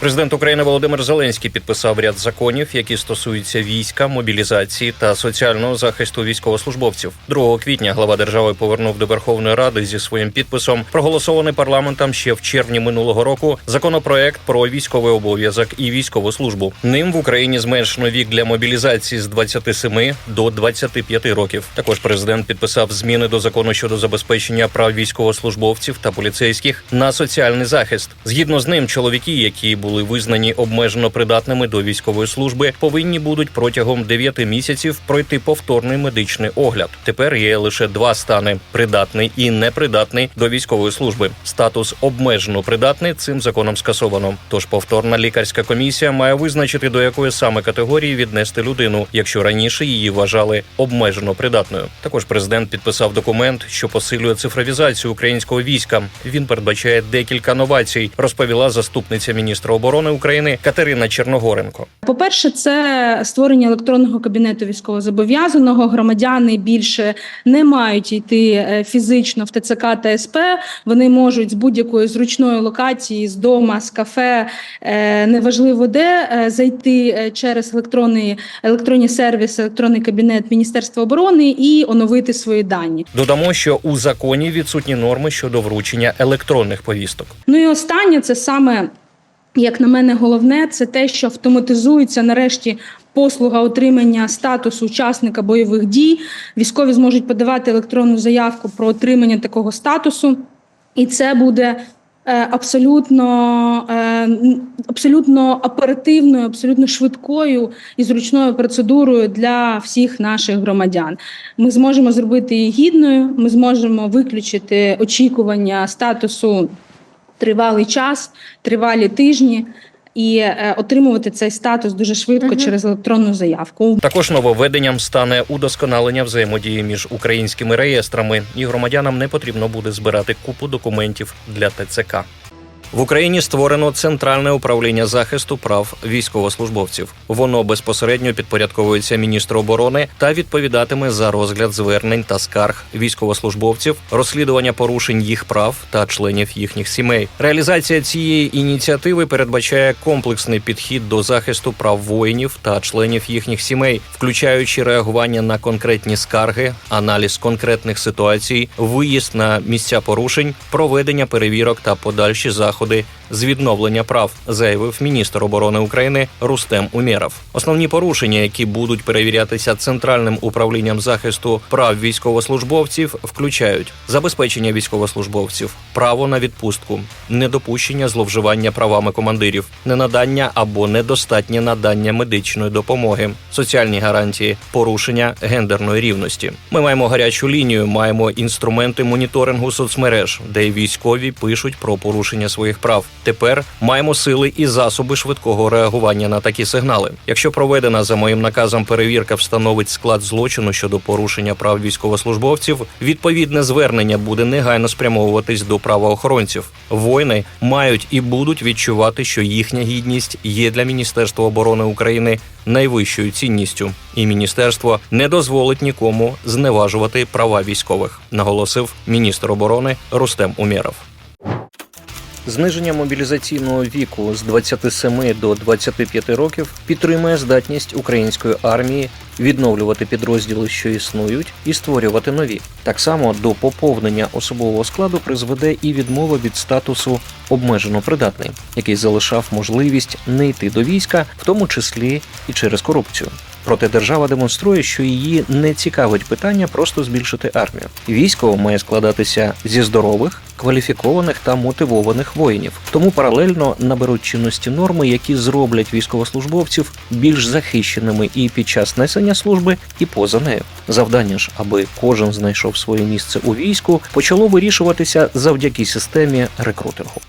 Президент України Володимир Зеленський підписав ряд законів, які стосуються війська, мобілізації та соціального захисту військовослужбовців. 2 квітня глава держави повернув до Верховної Ради зі своїм підписом, проголосований парламентом ще в червні минулого року, законопроект про військовий обов'язок і військову службу. Ним в Україні зменшено вік для мобілізації з 27 до 25 років. Також президент підписав зміни до закону щодо забезпечення прав військовослужбовців та поліцейських на соціальний захист. Згідно з ним, чоловіки, які були визнані обмежено придатними до військової служби, повинні будуть протягом 9 місяців пройти повторний медичний огляд. Тепер є лише два стани: придатний і непридатний до військової служби. Статус обмежено придатний цим законом скасовано. Тож повторна лікарська комісія має визначити до якої саме категорії віднести людину, якщо раніше її вважали обмежено придатною. Також президент підписав документ, що посилює цифровізацію українського війська. Він передбачає декілька новацій, розповіла заступниця міністра оборони України Катерина Черногоренко. По-перше, це створення електронного кабінету військовозобов'язаного. Громадяни більше не мають йти е, фізично в ТЦК та СП. Вони можуть з будь-якої зручної локації, з дома, з кафе, е, неважливо де е, зайти через електронний електронні сервіси, електронний кабінет Міністерства оборони і оновити свої дані. Додамо, що у законі відсутні норми щодо вручення електронних повісток. Ну і останнє це саме. Як на мене, головне це те, що автоматизується нарешті послуга отримання статусу учасника бойових дій. Військові зможуть подавати електронну заявку про отримання такого статусу, і це буде е, абсолютно, е, абсолютно оперативною, абсолютно швидкою і зручною процедурою для всіх наших громадян. Ми зможемо зробити її гідною. Ми зможемо виключити очікування статусу тривалий час, тривалі тижні. І е, отримувати цей статус дуже швидко Мгм. через електронну заявку. Також нововведенням стане удосконалення взаємодії між українськими реєстрами, і громадянам не потрібно буде збирати купу документів для ТЦК. В Україні створено центральне управління захисту прав військовослужбовців. Воно безпосередньо підпорядковується міністру оборони та відповідатиме за розгляд звернень та скарг військовослужбовців, розслідування порушень їх прав та членів їхніх сімей. Реалізація цієї ініціативи передбачає комплексний підхід до захисту прав воїнів та членів їхніх сімей, включаючи реагування на конкретні скарги, аналіз конкретних ситуацій, виїзд на місця порушень, проведення перевірок та подальші заходи з відновлення прав, заявив міністр оборони України Рустем Умєров. Основні порушення, які будуть перевірятися центральним управлінням захисту прав військовослужбовців, включають забезпечення військовослужбовців, право на відпустку, недопущення зловживання правами командирів, ненадання або недостатнє надання медичної допомоги, соціальні гарантії, порушення гендерної рівності. Ми маємо гарячу лінію, маємо інструменти моніторингу соцмереж, де військові пишуть про порушення своїх прав. Тепер маємо сили і засоби швидкого реагування на такі сигнали. Якщо проведена за моїм наказом перевірка встановить склад злочину щодо порушення прав військовослужбовців, відповідне звернення буде негайно спрямовуватись до правоохоронців. Воїни мають і будуть відчувати, що їхня гідність є для Міністерства оборони України найвищою цінністю, і міністерство не дозволить нікому зневажувати права військових, наголосив міністр оборони Рустем Умєров. Зниження мобілізаційного віку з 27 до 25 років підтримує здатність української армії відновлювати підрозділи, що існують, і створювати нові. Так само до поповнення особового складу призведе і відмова від статусу обмежено придатний, який залишав можливість не йти до війська, в тому числі і через корупцію. Проте держава демонструє, що її не цікавить питання просто збільшити армію. Військо має складатися зі здорових, кваліфікованих та мотивованих воїнів. Тому паралельно наберуть чинності норми, які зроблять військовослужбовців більш захищеними і під час несення служби, і поза нею. Завдання ж, аби кожен знайшов своє місце у війську, почало вирішуватися завдяки системі рекрутингу.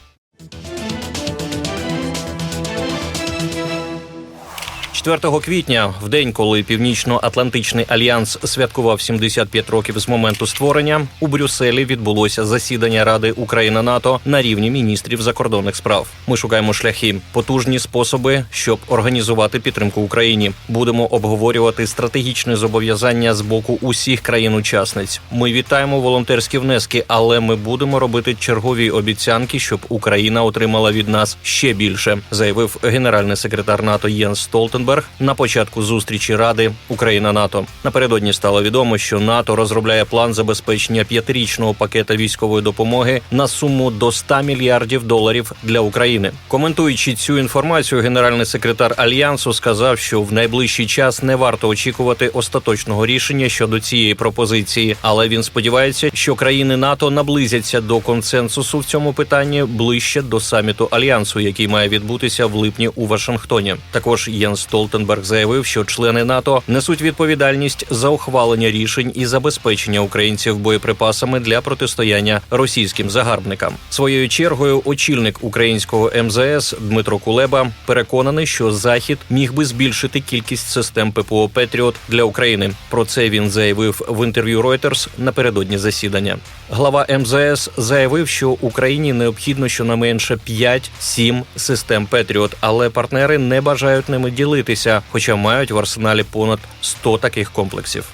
4 квітня, в день, коли Північно-Атлантичний альянс святкував 75 років з моменту створення, у Брюсселі відбулося засідання Ради Україна НАТО на рівні міністрів закордонних справ. Ми шукаємо шляхи, потужні способи, щоб організувати підтримку Україні. Будемо обговорювати стратегічне зобов'язання з боку усіх країн-учасниць. Ми вітаємо волонтерські внески, але ми будемо робити чергові обіцянки, щоб Україна отримала від нас ще більше, заявив генеральний секретар НАТО Єнс Столтенберг на початку зустрічі Ради Україна НАТО. Напередодні стало відомо, що НАТО розробляє план забезпечення п'ятирічного пакета військової допомоги на суму до 100 мільярдів доларів для України. Коментуючи цю інформацію, генеральний секретар альянсу сказав, що в найближчий час не варто очікувати остаточного рішення щодо цієї пропозиції, але він сподівається, що країни НАТО наблизяться до консенсусу в цьому питанні ближче до саміту альянсу, який має відбутися в липні у Вашингтоні. Також Єнс Столтенберг заявив, що члени НАТО несуть відповідальність за ухвалення рішень і забезпечення українців боєприпасами для протистояння російським загарбникам. Своєю чергою, очільник українського МЗС Дмитро Кулеба переконаний, що захід міг би збільшити кількість систем ППО Петріот для України. Про це він заявив в інтерв'ю Reuters напередодні засідання. Глава МЗС заявив, що Україні необхідно щонайменше 5-7 систем Петріот, але партнери не бажають ними ділитися, хоча мають в арсеналі понад 100 таких комплексів.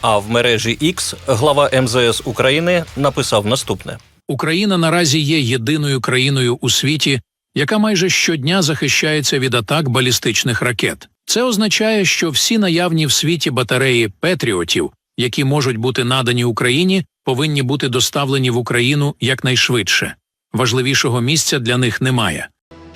А в мережі X глава МЗС України написав наступне. Україна наразі є єдиною країною у світі, яка майже щодня захищається від атак балістичних ракет. Це означає, що всі наявні в світі батареї Петріотів, які можуть бути надані Україні, повинні бути доставлені в Україну якнайшвидше. Важливішого місця для них немає.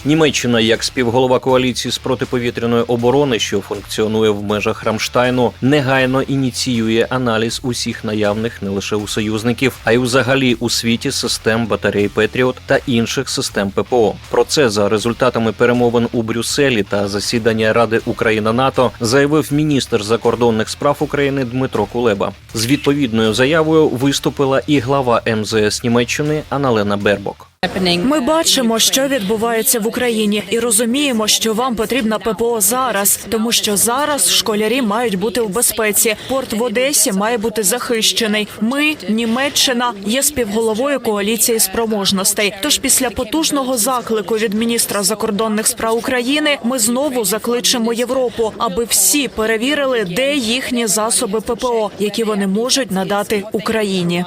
Німеччина, як співголова коаліції з протиповітряної оборони, що функціонує в межах Рамштайну, негайно ініціює аналіз усіх наявних не лише у союзників, а й взагалі у світі систем батарей Петріот та інших систем ППО. Про це за результатами перемовин у Брюсселі та засідання Ради Україна НАТО заявив міністр закордонних справ України Дмитро Кулеба. З відповідною заявою виступила і глава МЗС Німеччини Аналена Бербок. Ми бачимо, що відбувається в Україні, і розуміємо, що вам потрібна ППО зараз, тому що зараз школярі мають бути в безпеці. Порт в Одесі має бути захищений. Ми, Німеччина, є співголовою коаліції спроможностей. Тож після потужного заклику від міністра закордонних справ України ми знову закличемо Європу, аби всі перевірили, де їхні засоби ППО, які вони можуть надати Україні.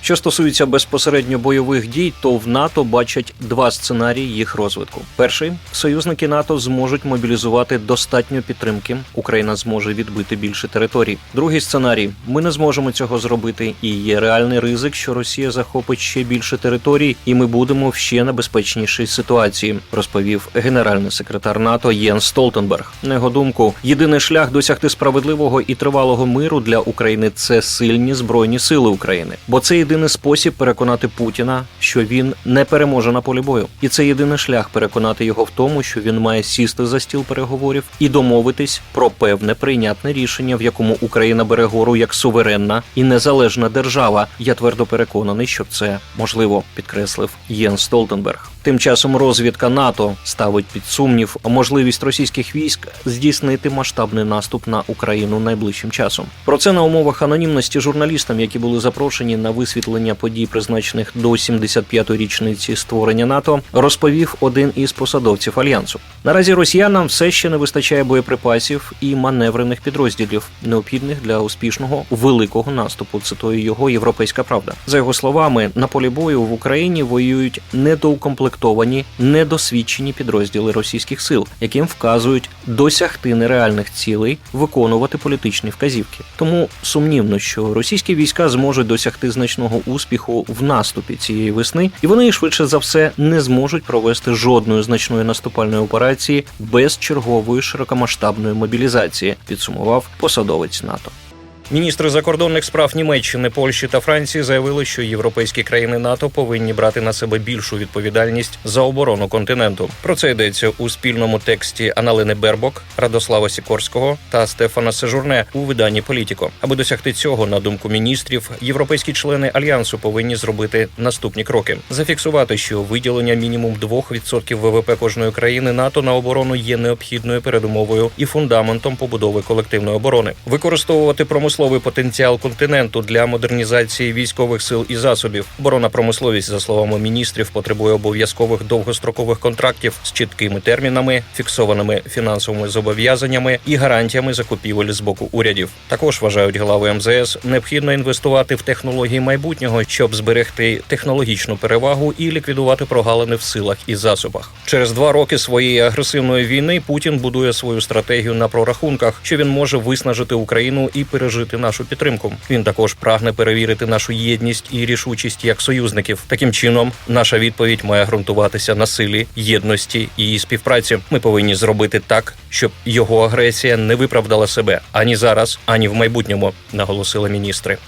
Що стосується безпосередньо бойових дій, то в НАТО бачать два сценарії їх розвитку. Перший союзники НАТО зможуть мобілізувати достатньо підтримки. Україна зможе відбити більше територій. Другий сценарій ми не зможемо цього зробити, і є реальний ризик, що Росія захопить ще більше територій, і ми будемо в ще небезпечнішій ситуації, розповів генеральний секретар НАТО Єн Столтенберг. На його думку, єдиний шлях досягти справедливого і тривалого миру для України це сильні збройні сили України, бо це єдиний спосіб переконати Путіна, що він не переможе на полі бою, і це єдиний шлях переконати його в тому, що він має сісти за стіл переговорів і домовитись про певне прийнятне рішення, в якому Україна бере гору як суверенна і незалежна держава. Я твердо переконаний, що це можливо, підкреслив Єн Столтенберг. Тим часом розвідка НАТО ставить під сумнів можливість російських військ здійснити масштабний наступ на Україну найближчим часом. Про це на умовах анонімності журналістам, які були запрошені на висвітлення подій, призначених до 75-ї річниці створення НАТО, розповів один із посадовців альянсу. Наразі росіянам все ще не вистачає боєприпасів і маневрених підрозділів, необхідних для успішного великого наступу. Цитую його європейська правда. За його словами, на полі бою в Україні воюють недоукомплектовані, недосвідчені підрозділи російських сил, яким вказують досягти нереальних цілей, виконувати політичні вказівки. Тому сумнівно, що російські війська зможуть досягти значного успіху в наступі цієї весни, і вони швидше за все не зможуть провести жодної значної наступальної операції без чергової широкомасштабної мобілізації, підсумував посадовець НАТО. Міністри закордонних справ Німеччини, Польщі та Франції заявили, що європейські країни НАТО повинні брати на себе більшу відповідальність за оборону континенту. Про це йдеться у спільному тексті Аналини Бербок, Радослава Сікорського та Стефана Сежурне у виданні Політіко. Аби досягти цього, на думку міністрів, європейські члени альянсу повинні зробити наступні кроки: зафіксувати, що виділення мінімум 2% ВВП кожної країни НАТО на оборону є необхідною передумовою і фундаментом побудови колективної оборони, використовувати промисловий потенціал континенту для модернізації військових сил і засобів. Оборонна промисловість, за словами міністрів, потребує обов'язкових довгострокових контрактів з чіткими термінами, фіксованими фінансовими зобов'язаннями і гарантіями закупівель з боку урядів. Також вважають глави МЗС необхідно інвестувати в технології майбутнього, щоб зберегти технологічну перевагу і ліквідувати прогалини в силах і засобах. Через два роки своєї агресивної війни Путін будує свою стратегію на прорахунках, що він може виснажити Україну і пережити нашу підтримку. Він також прагне перевірити нашу єдність і рішучість як союзників. Таким чином, наша відповідь має ґрунтуватися на силі, єдності і співпраці. Ми повинні зробити так, щоб його агресія не виправдала себе ані зараз, ані в майбутньому, наголосили міністри.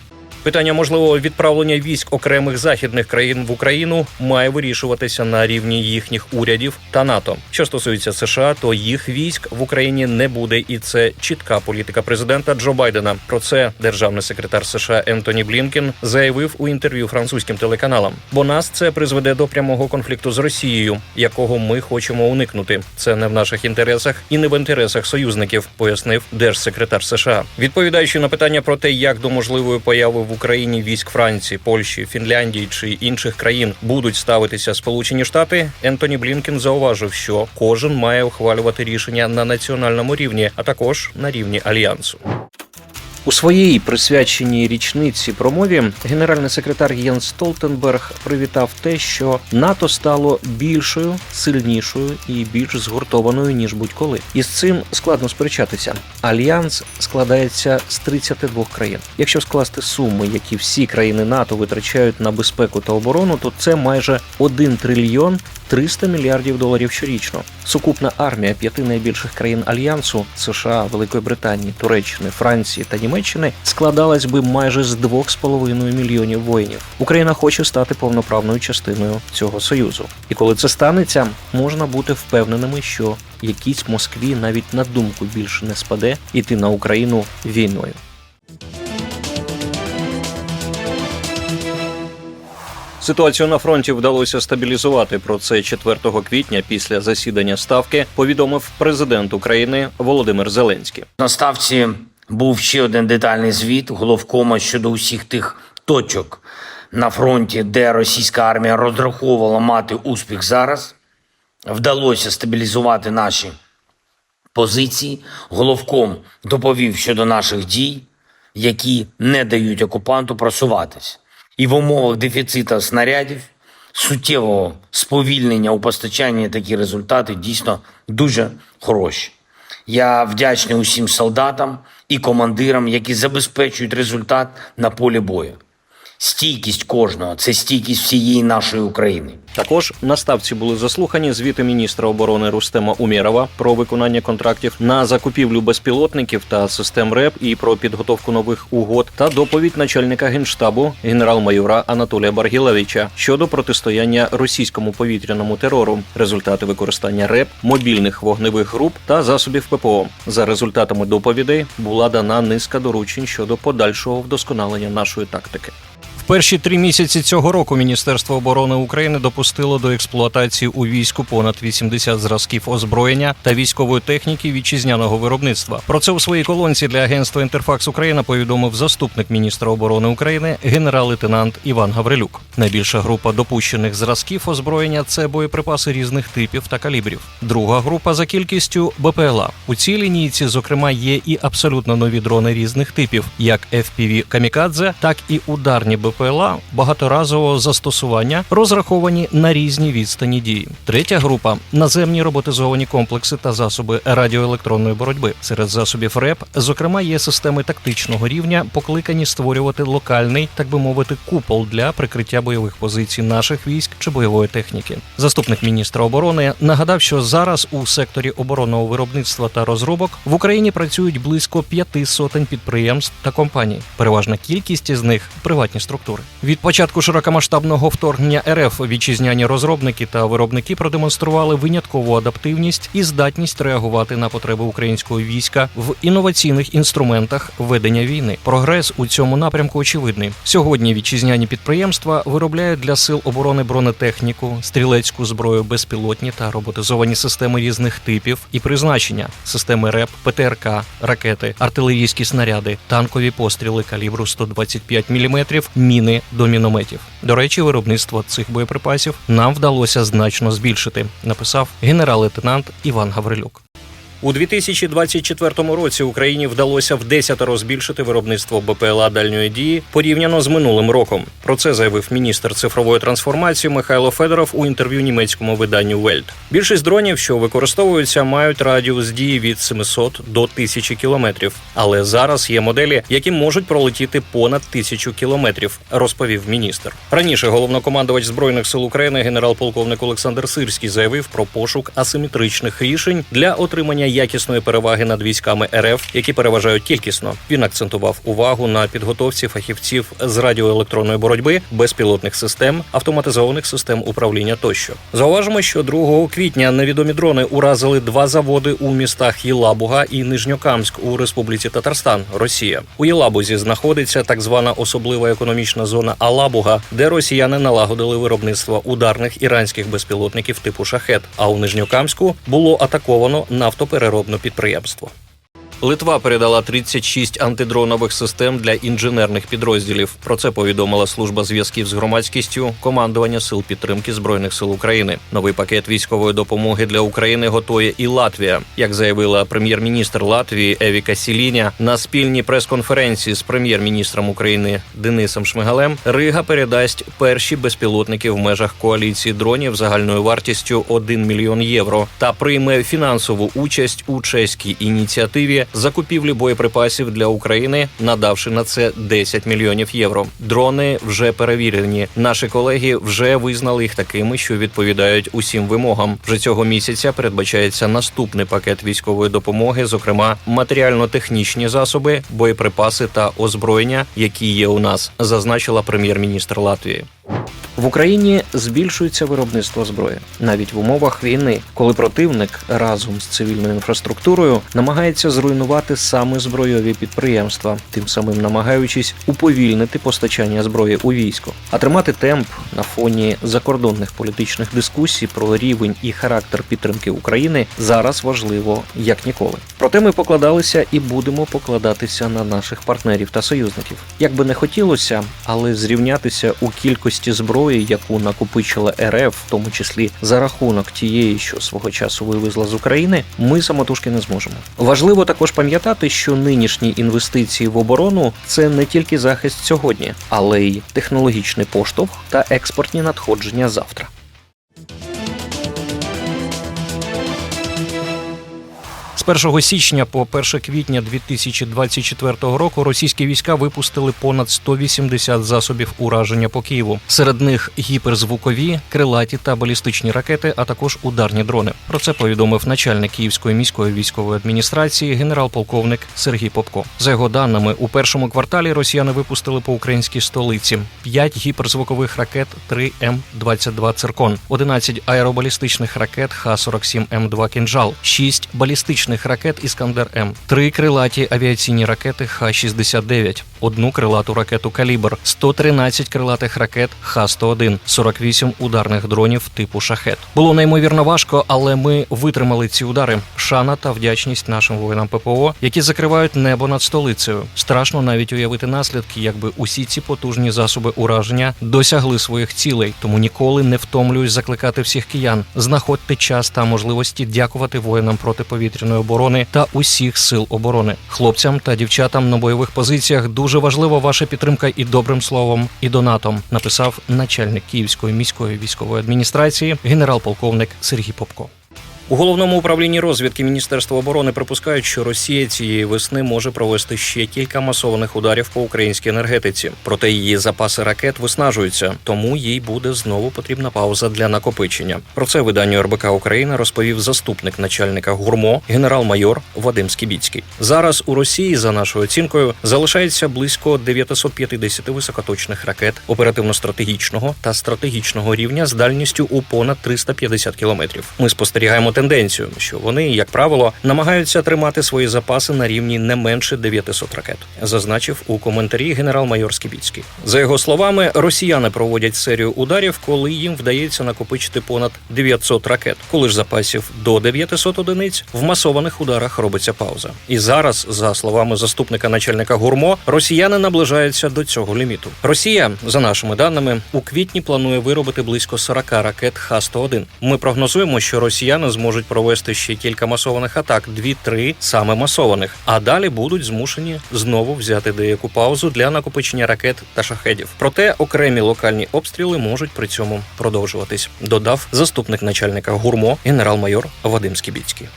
Питання можливого відправлення військ окремих західних країн в Україну має вирішуватися на рівні їхніх урядів та НАТО. Що стосується США, то їх військ в Україні не буде, і це чітка політика президента Джо Байдена. Про це державний секретар США Ентоні Блінкен заявив у інтерв'ю французьким телеканалам. Бо нас це призведе до прямого конфлікту з Росією, якого ми хочемо уникнути. Це не в наших інтересах і не в інтересах союзників, пояснив держсекретар США. Відповідаючи на питання про те, як до можливої появи в Україні військ Франції, Польщі, Фінляндії чи інших країн будуть ставитися Сполучені Штати, Ентоні Блінкен зауважив, що кожен має ухвалювати рішення на національному рівні, а також на рівні альянсу. У своїй присвяченій річниці промові генеральний секретар Єнс Столтенберг привітав те, що НАТО стало більшою, сильнішою і більш згуртованою ніж будь-коли. І з цим складно сперечатися. Альянс складається з 32 країн. Якщо скласти суми, які всі країни НАТО витрачають на безпеку та оборону, то це майже 1 трильйон 300 мільярдів доларів щорічно. Сукупна армія п'яти найбільших країн альянсу США, Великої Британії, Туреччини, Франції та Німеччини складалась би майже з 2,5 мільйонів воїнів. Україна хоче стати повноправною частиною цього союзу. І коли це станеться, можна бути впевненими, що якійсь Москві навіть на думку більше не спаде іти на Україну війною. Ситуацію на фронті вдалося стабілізувати. Про це 4 квітня після засідання ставки повідомив президент України Володимир Зеленський. На ставці був ще один детальний звіт головкома щодо усіх тих точок на фронті, де російська армія розраховувала мати успіх зараз. Вдалося стабілізувати наші позиції. Головком доповів щодо наших дій, які не дають окупанту просуватись. І в умовах дефіцита снарядів, суттєвого сповільнення у постачанні такі результати дійсно дуже хороші. Я вдячний усім солдатам і командирам, які забезпечують результат на полі бою. Стійкість кожного це стійкість всієї нашої України. Також на ставці були заслухані звіти міністра оборони Рустема Умєрова про виконання контрактів на закупівлю безпілотників та систем РЕП і про підготовку нових угод та доповідь начальника генштабу генерал-майора Анатолія Баргілевича щодо протистояння російському повітряному терору, результати використання РЕП, мобільних вогневих груп та засобів ППО. За результатами доповідей була дана низка доручень щодо подальшого вдосконалення нашої тактики. Перші три місяці цього року Міністерство оборони України допустило до експлуатації у війську понад 80 зразків озброєння та військової техніки вітчизняного виробництва. Про це у своїй колонці для агентства Інтерфакс Україна повідомив заступник міністра оборони України генерал-лейтенант Іван Гаврилюк. Найбільша група допущених зразків озброєння це боєприпаси різних типів та калібрів. Друга група за кількістю БПЛА. У цій лінійці, зокрема, є і абсолютно нові дрони різних типів, як FPV «Камікадзе», так і ударні БПЛА БПЛА багаторазового застосування, розраховані на різні відстані дії. Третя група наземні роботизовані комплекси та засоби радіоелектронної боротьби. Серед засобів РЕП, зокрема, є системи тактичного рівня, покликані створювати локальний, так би мовити, купол для прикриття бойових позицій наших військ чи бойової техніки. Заступник міністра оборони нагадав, що зараз у секторі оборонного виробництва та розробок в Україні працюють близько п'яти сотень підприємств та компаній. Переважна кількість із них приватні структури. Від початку широкомасштабного вторгнення РФ вітчизняні розробники та виробники продемонстрували виняткову адаптивність і здатність реагувати на потреби українського війська в інноваційних інструментах ведення війни. Прогрес у цьому напрямку очевидний. Сьогодні вітчизняні підприємства виробляють для сил оборони бронетехніку, стрілецьку зброю, безпілотні та роботизовані системи різних типів і призначення: системи РЕП, ПТРК, ракети, артилерійські снаряди, танкові постріли калібру 125 мм, міни до мінометів. До речі, виробництво цих боєприпасів нам вдалося значно збільшити, написав генерал-лейтенант Іван Гаврилюк. У 2024 році Україні вдалося в десятеро збільшити виробництво БПЛА дальньої дії порівняно з минулим роком. Про це заявив міністр цифрової трансформації Михайло Федоров у інтерв'ю німецькому виданню Welt. Більшість дронів, що використовуються, мають радіус дії від 700 до 1000 кілометрів. Але зараз є моделі, які можуть пролетіти понад 1000 кілометрів, розповів міністр. Раніше головнокомандувач збройних сил України генерал-полковник Олександр Сирський заявив про пошук асиметричних рішень для отримання якісної переваги над військами РФ, які переважають кількісно. Він акцентував увагу на підготовці фахівців з радіоелектронної боротьби, безпілотних систем, автоматизованих систем управління тощо. Зауважимо, що 2 квітня невідомі дрони уразили два заводи у містах Єлабуга і Нижньокамськ у Республіці Татарстан, Росія. У Єлабузі знаходиться так звана особлива економічна зона Алабуга, де росіяни налагодили виробництво ударних іранських безпілотників типу шахет. А у Нижньокамську було атаковано нафтопереробне підприємство. Литва передала 36 антидронових систем для інженерних підрозділів. Про це повідомила служба зв'язків з громадськістю командування сил підтримки збройних сил України. Новий пакет військової допомоги для України готує і Латвія, як заявила прем'єр-міністр Латвії Евіка Сіліня на спільній прес-конференції з прем'єр-міністром України Денисом Шмигалем. Рига передасть перші безпілотники в межах коаліції дронів загальною вартістю 1 мільйон євро та прийме фінансову участь у чеській ініціативі закупівлі боєприпасів для України, надавши на це 10 мільйонів євро. Дрони вже перевірені. Наші колеги вже визнали їх такими, що відповідають усім вимогам. Вже цього місяця передбачається наступний пакет військової допомоги, зокрема матеріально-технічні засоби, боєприпаси та озброєння, які є у нас, зазначила прем'єр-міністр Латвії. В Україні збільшується виробництво зброї навіть в умовах війни, коли противник разом з цивільною інфраструктурою намагається зруйнувати саме збройові підприємства, тим самим намагаючись уповільнити постачання зброї у військо, а тримати темп на фоні закордонних політичних дискусій про рівень і характер підтримки України зараз важливо як ніколи. Проте ми покладалися і будемо покладатися на наших партнерів та союзників. Як би не хотілося, але зрівнятися у кількості зброї, яку накопичила РФ, в тому числі за рахунок тієї, що свого часу вивезла з України, ми самотужки не зможемо. Важливо також пам'ятати, що нинішні інвестиції в оборону це не тільки захист сьогодні, але й технологічний поштовх та експортні надходження завтра. З 1 січня по 1 квітня 2024 року російські війська випустили понад 180 засобів ураження по Києву. Серед них гіперзвукові, крилаті та балістичні ракети, а також ударні дрони. Про це повідомив начальник Київської міської військової адміністрації генерал-полковник Сергій Попко. За його даними, у першому кварталі росіяни випустили по українській столиці 5 гіперзвукових ракет 3 М-22 «Циркон», 11 аеробалістичних ракет Х-47 М2 «Кінжал», 6 балістичних ракет Іскандер М, три крилаті авіаційні ракети Х-69, одну крилату ракету Калібр, 113 крилатих ракет Х-101, 48 ударних дронів типу Шахет. Було неймовірно важко, але ми витримали ці удари. Шана та вдячність нашим воїнам ППО, які закривають небо над столицею. Страшно навіть уявити наслідки, якби усі ці потужні засоби ураження досягли своїх цілей. Тому ніколи не втомлююсь закликати всіх киян. Знаходьте час та можливості дякувати воїнам протиповітряної оборони та усіх сил оборони. Хлопцям та дівчатам на бойових позиціях дуже дуже важлива ваша підтримка і добрим словом, і донатом, написав начальник Київської міської військової адміністрації генерал-полковник Сергій Попко. У головному управлінні розвідки Міністерства оборони припускають, що Росія цієї весни може провести ще кілька масованих ударів по українській енергетиці. Проте її запаси ракет виснажуються, тому їй буде знову потрібна пауза для накопичення. Про це виданню РБК Україна розповів заступник начальника гурмо генерал-майор Вадим Скібіцький. Зараз у Росії, за нашою оцінкою, залишається близько 950 високоточних ракет оперативно-стратегічного та стратегічного рівня з дальністю у понад 350 кілометрів. Ми спостерігаємо тенденцію, що вони, як правило, намагаються тримати свої запаси на рівні не менше 900 ракет, зазначив у коментарі генерал-майор Скібіцький. За його словами, росіяни проводять серію ударів, коли їм вдається накопичити понад 900 ракет. Коли ж запасів до 900 одиниць в масованих ударах робиться пауза. І зараз, за словами заступника начальника гурмо, росіяни наближаються до цього ліміту. Росія, за нашими даними, у квітні планує виробити близько 40 ракет Х-101. Ми прогнозуємо, що росіяни зможуть провести ще кілька масованих атак, 2-3 саме масованих, а далі будуть змушені знову взяти деяку паузу для накопичення ракет та шахедів. Проте окремі локальні обстріли можуть при цьому продовжуватись. Додав заступник начальника гурмо генерал-майор Вадим Скібіцький.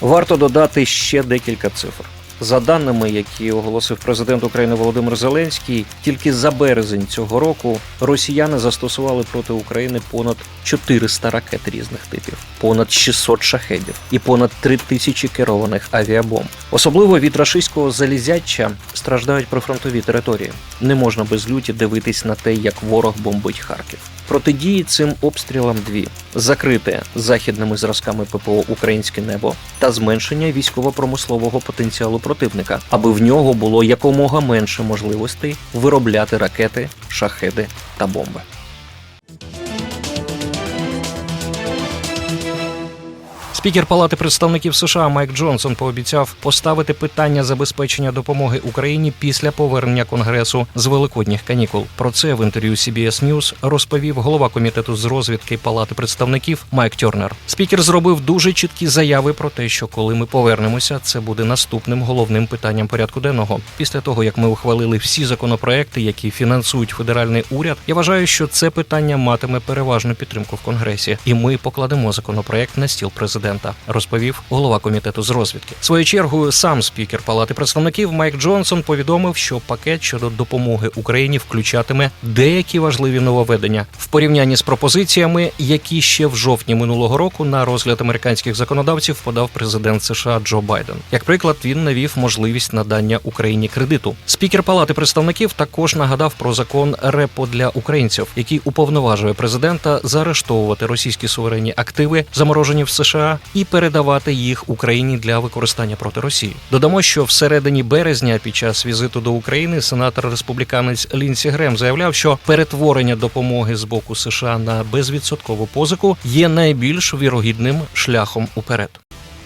Варто додати ще декілька цифр. За даними, які оголосив президент України Володимир Зеленський, тільки за березень цього року росіяни застосували проти України понад 400 ракет різних типів, понад 600 шахедів і понад 3 тисячі керованих авіабомб. Особливо від рашистського залізяча страждають прифронтові території. Не можна без люті дивитись на те, як ворог бомбить Харків. Протидії цим обстрілам дві: закрите західними зразками ППО українське небо та зменшення військово-промислового потенціалу противника, аби в нього було якомога менше можливостей виробляти ракети, шахеди та бомби. Спікер Палати представників США Майк Джонсон пообіцяв поставити питання забезпечення допомоги Україні після повернення Конгресу з великодніх канікул. Про це в інтерв'ю CBS News розповів голова комітету з розвідки Палати представників Майк Тернер. Спікер зробив дуже чіткі заяви про те, що коли ми повернемося, це буде наступним головним питанням порядку денного. Після того як ми ухвалили всі законопроекти, які фінансують федеральний уряд, я вважаю, що це питання матиме переважну підтримку в Конгресі, і ми покладемо законопроект на стіл президента. Розповів голова комітету з розвідки. В Свою чергу сам спікер Палати представників Майк Джонсон повідомив, що пакет щодо допомоги Україні включатиме деякі важливі нововведення в порівнянні з пропозиціями, які ще в жовтні минулого року на розгляд американських законодавців подав президент США Джо Байден. Як приклад, він навів можливість надання Україні кредиту. Спікер Палати представників також нагадав про закон РЕПО для українців, який уповноважує президента заарештовувати російські суверенні активи, заморожені в США, і передавати їх Україні для використання проти Росії. Додамо, що всередині березня, під час візиту до України, сенатор республіканець Лінсі Грем заявляв, що перетворення допомоги з боку США на безвідсоткову позику є найбільш вірогідним шляхом уперед.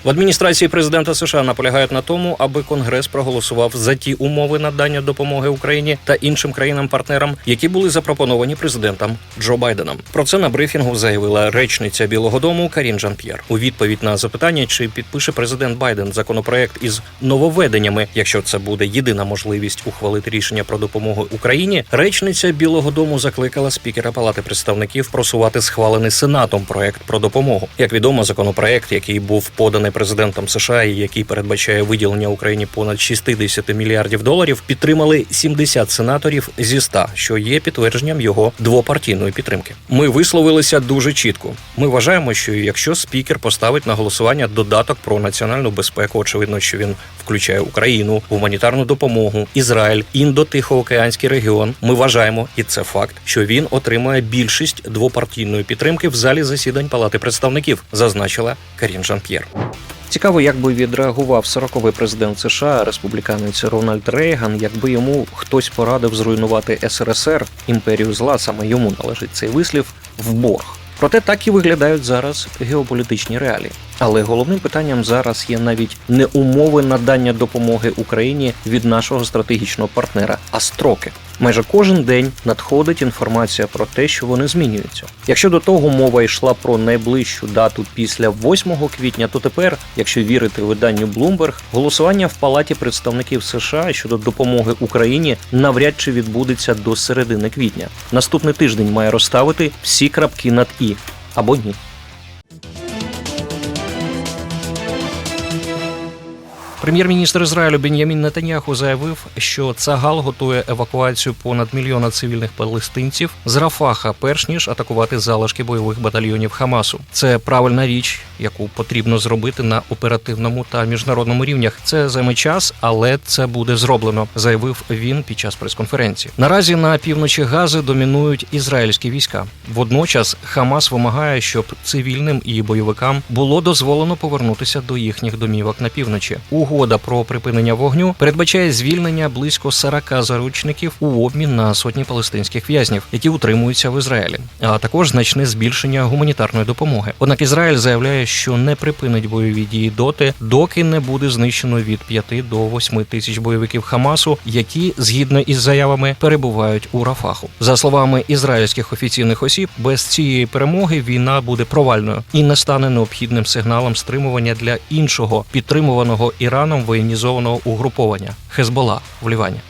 В адміністрації президента США наполягають на тому, аби Конгрес проголосував за ті умови надання допомоги Україні та іншим країнам-партнерам, які були запропоновані президентом Джо Байденом. Про це на брифінгу заявила речниця Білого Дому Карін Жан-П'єр. У відповідь на запитання, чи підпише президент Байден законопроект із нововведеннями, якщо це буде єдина можливість ухвалити рішення про допомогу Україні. Речниця Білого Дому закликала спікера Палати представників просувати схвалений сенатом проект про допомогу. Як відомо, законопроект, який був поданий президентом США який передбачає виділення Україні понад 60 мільярдів доларів, підтримали 70 сенаторів зі 100, що є підтвердженням його двопартійної підтримки. Ми висловилися дуже чітко. Ми вважаємо, що якщо спікер поставить на голосування додаток про національну безпеку, очевидно, що він включає Україну, гуманітарну допомогу, Ізраїль, індо-тихоокеанський регіон. Ми вважаємо, і це факт, що він отримає більшість двопартійної підтримки в залі засідань Палати представників, зазначила Карін Жан-П'єр. Цікаво, як би відреагував 40-й президент США, республіканець Рональд Рейган, якби йому хтось порадив зруйнувати СРСР імперію зла, саме йому належить цей вислів в борг. Проте так і виглядають зараз геополітичні реалії. Але головним питанням зараз є навіть не умови надання допомоги Україні від нашого стратегічного партнера, а строки. Майже кожен день надходить інформація про те, що вони змінюються. Якщо до того мова йшла про найближчу дату після 8 квітня, то тепер, якщо вірити виданню Bloomberg, голосування в Палаті представників США щодо допомоги Україні навряд чи відбудеться до середини квітня. Наступний тиждень має розставити всі крапки над і або ні. Прем'єр-міністр Ізраїлю Бен'ямін Нетаньяху заявив, що Цагал готує евакуацію понад мільйона цивільних палестинців з Рафаха, перш ніж атакувати залишки бойових батальйонів Хамасу. Це правильна річ, яку потрібно зробити на оперативному та міжнародному рівнях. Це займе час, але це буде зроблено, заявив він під час прес-конференції. Наразі на півночі Гази домінують ізраїльські війська. Водночас Хамас вимагає, щоб цивільним і бойовикам було дозволено повернутися до їхніх домівок на півночі. Угода про припинення вогню передбачає звільнення близько 40 заручників у обмін на сотні палестинських в'язнів, які утримуються в Ізраїлі, а також значне збільшення гуманітарної допомоги. Однак Ізраїль заявляє, що не припинить бойові дії доти, доки не буде знищено від 5 до 8 тисяч бойовиків Хамасу, які згідно із заявами перебувають у Рафаху. За словами ізраїльських офіційних осіб, без цієї перемоги війна буде провальною і не стане необхідним сигналом стримування для іншого підтримуваного Іраном воєнізованого угруповання Хезбола в Лівані.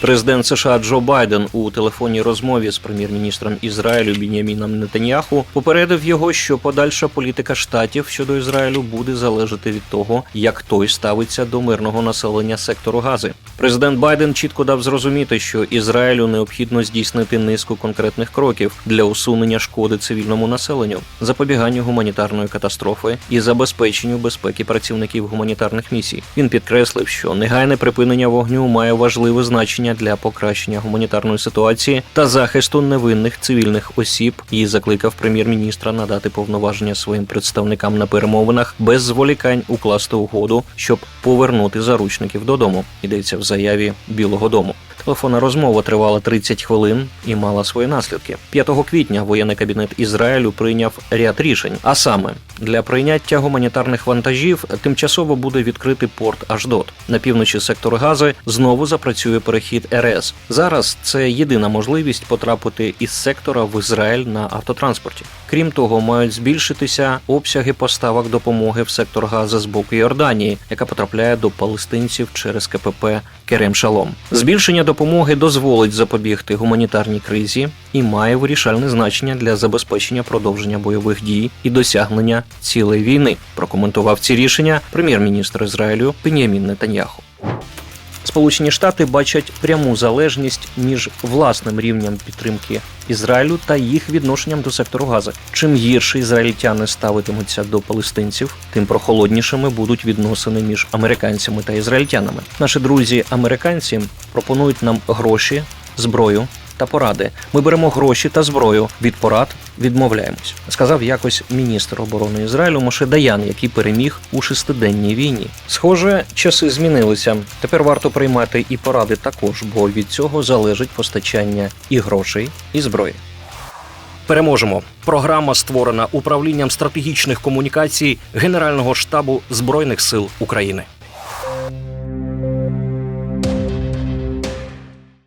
Президент США Джо Байден у телефонній розмові з прем'єр-міністром Ізраїлю Біняміном Нетаньяху попередив його, що подальша політика штатів щодо Ізраїлю буде залежати від того, як той ставиться до мирного населення сектору Гази. Президент Байден чітко дав зрозуміти, що Ізраїлю необхідно здійснити низку конкретних кроків для усунення шкоди цивільному населенню, запобіганню гуманітарної катастрофи і забезпеченню безпеки працівників гуманітарних місій. Він підкреслив, що негайне припинення вогню має важливе значення для покращення гуманітарної ситуації та захисту невинних цивільних осіб і закликав прем'єр-міністра надати повноваження своїм представникам на перемовинах без зволікань укласти угоду, щоб повернути заручників додому. Йдеться в заяві Білого Дому. Телефонна розмова тривала 30 хвилин і мала свої наслідки. 5 квітня воєнний кабінет Ізраїлю прийняв ряд рішень. А саме для прийняття гуманітарних вантажів тимчасово буде відкритий порт Аждот. На півночі сектору Гази знову запрацює перехід РС. Зараз це єдина можливість потрапити із сектора в Ізраїль на автотранспорті. Крім того, мають збільшитися обсяги поставок допомоги в сектор Гази з боку Йорданії, яка потрапляє до палестинців через КПП Керем Шалом. Збільшення допомоги дозволить запобігти гуманітарній кризі і має вирішальне значення для забезпечення продовження бойових дій і досягнення цілей війни. Прокоментував ці рішення прем'єр-міністр Ізраїлю Бен'ямін Нетаньяху. Сполучені Штати бачать пряму залежність між власним рівнем підтримки Ізраїлю та їх відношенням до сектору Гази. Чим гірше ізраїльтяни ставитимуться до палестинців, тим прохолоднішими будуть відносини між американцями та ізраїльтянами. Наші друзі американці пропонують нам гроші, зброю. Та поради. Ми беремо гроші та зброю. Від порад відмовляємось. Сказав якось міністр оборони Ізраїлю Моше Даян, який переміг у шестиденній війні. Схоже, часи змінилися. Тепер варто приймати і поради також, бо від цього залежить постачання і грошей, і зброї. Переможемо. Програма створена управлінням стратегічних комунікацій Генерального штабу Збройних сил України.